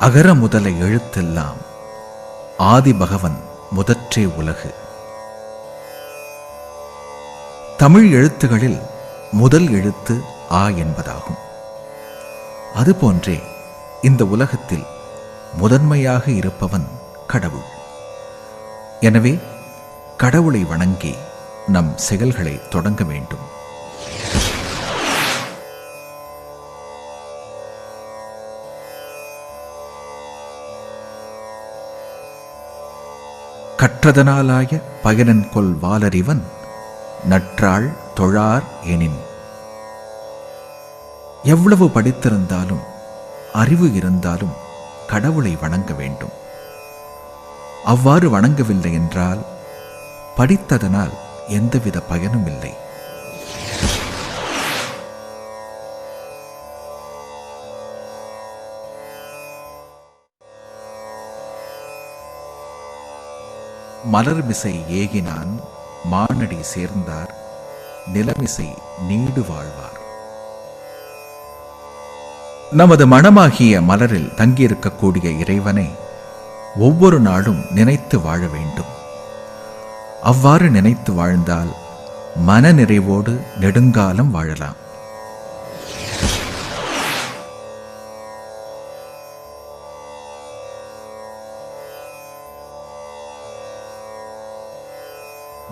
அகர முதல எழுத்தெல்லாம் ஆதி பகவன் முதற்றே உலகு. தமிழ் எழுத்துகளில் முதல் எழுத்து ஆ என்பதாகும். அதுபோன்றே இந்த உலகத்தில் முதன்மையாக இருப்பவன் கடவுள். எனவே கடவுளை வணங்கி நம் செயல்களை தொடங்க வேண்டும். கற்றதனாலாய பயனன் கொல் வாலறிவன் நற்றாள் தொழார் எனின். எவ்வளவு படித்திருந்தாலும் அறிவு இருந்தாலும் கடவுளை வணங்க வேண்டும். அவ்வாறு வணங்கவில்லை என்றால் படித்ததனால் எந்தவித பயனும் இல்லை மலர்மிசை ஏகினான் மானடி சேர்ந்தார் நிலமிசை நீடு வாழ்வார். நமது மனமாகிய மலரில் தங்கியிருக்கக்கூடிய இறைவனை ஒவ்வொரு நாளும் நினைத்து வாழ வேண்டும். அவ்வாறு நினைத்து வாழ்ந்தால் மன நிறைவோடு நெடுங்காலம் வாழலாம்.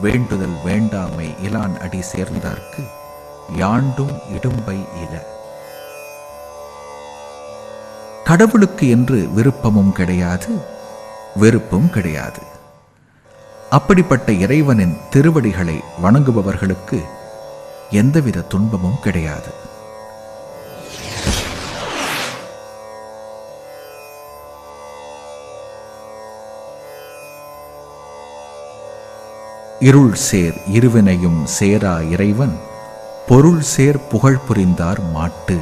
வேண்டுதல் வேண்டாமை இலான் அடி சேர்ந்தார்க்கு யாண்டும் இடும்பை இல. கடவுளுக்கு என்று விருப்பமும் கிடையாது வெறுப்பும் கிடையாது. அப்படிப்பட்ட இறைவனின் திருவடிகளை வணங்குபவர்களுக்கு எந்தவித துன்பமும் கிடையாது. இருள் சேர் இருவினையும் சேரா இறைவன் பொருள் சேர் புகழ் புரிந்தார் மாட்டு.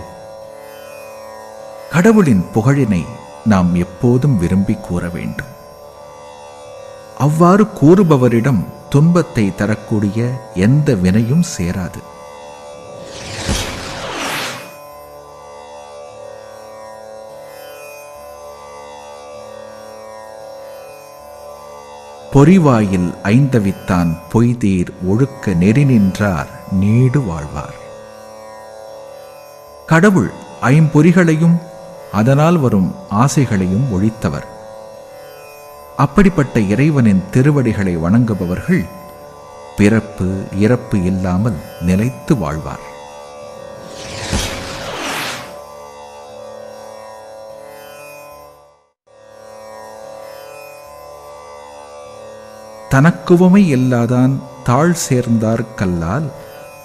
கடவுளின் புகழினை நாம் எப்போதும் விரும்பி கூற வேண்டும். அவ்வாறு கூறுபவரிடம் துன்பத்தை தரக்கூடிய எந்த வினையும் சேராது. பொறிவாயில் ஐந்தவித்தான் பொய்தீர் ஒழுக்க நெறி நின்றார் நீடு வாழ்வார். கடவுள் ஐம்பொறிகளையும் அதனால் வரும் ஆசைகளையும் ஒழித்தவர். அப்படிப்பட்ட இறைவனின் திருவடிகளை வணங்குபவர்கள் பிறப்பு இறப்பு இல்லாமல் நிலைத்து வாழ்வார். தனக்குவமை இல்லாதான் தாழ் சேர்ந்தார் கல்லால்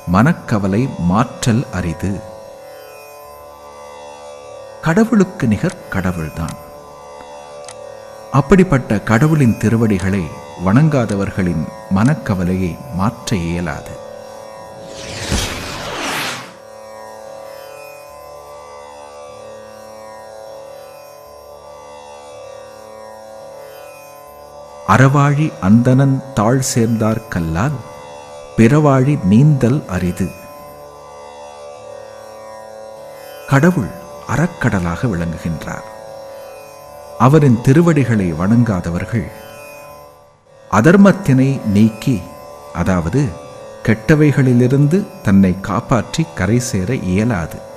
மனக்கவலை மாற்றல் அரிது. கடவுளுக்கு நிகர் கடவுள்தான். அப்படிப்பட்ட கடவுளின் திருவடிகளை வணங்காதவர்களின் மனக்கவலையை மாற்ற இயலாது. அறவாழி அந்தணன் தாழ் சேர்ந்தார் கல்லால் பிறவாழி நீந்தல் அரிது. கடவுள் அறக்கடலாக விளங்குகின்றார். அவரின் திருவடிகளை வணங்காதவர்கள் அதர்மத்தினை நீக்கி அதாவது கெட்டவைகளிலிருந்து தன்னை காப்பாற்றி கரை சேர இயலாது.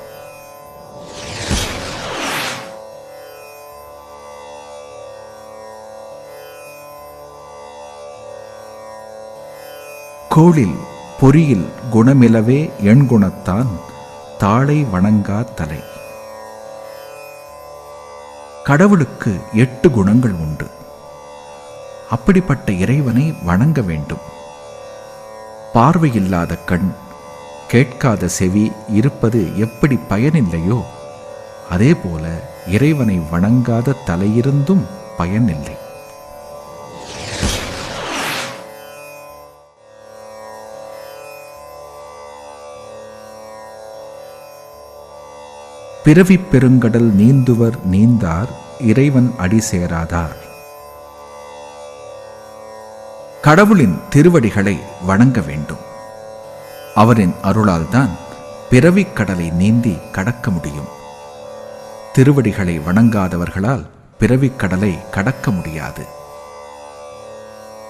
கோளில் பொறியில் குணமிலவே எண்குணத்தான் தாளை வணங்கா தலை. கடவுளுக்கு எட்டு குணங்கள் உண்டு. அப்படிப்பட்ட இறைவனை வணங்க வேண்டும். பார்வையில்லாத கண் கேட்காத செவி இருப்பது எப்படி பயனில்லையோ அதேபோல இறைவனை வணங்காத தலையிருந்தும் பயனில்லை. பிறவி பெருங்கடல் நீந்துவர் நீந்தார் இறைவன் அடி சேராதார். கடவுளின் திருவடிகளை வணங்க வேண்டும். அவரின் அருளால்தான் பிறவிக் கடலை நீந்தி கடக்க முடியும். திருவடிகளை வணங்காதவர்களால் பிறவிக் கடலை கடக்க முடியாது.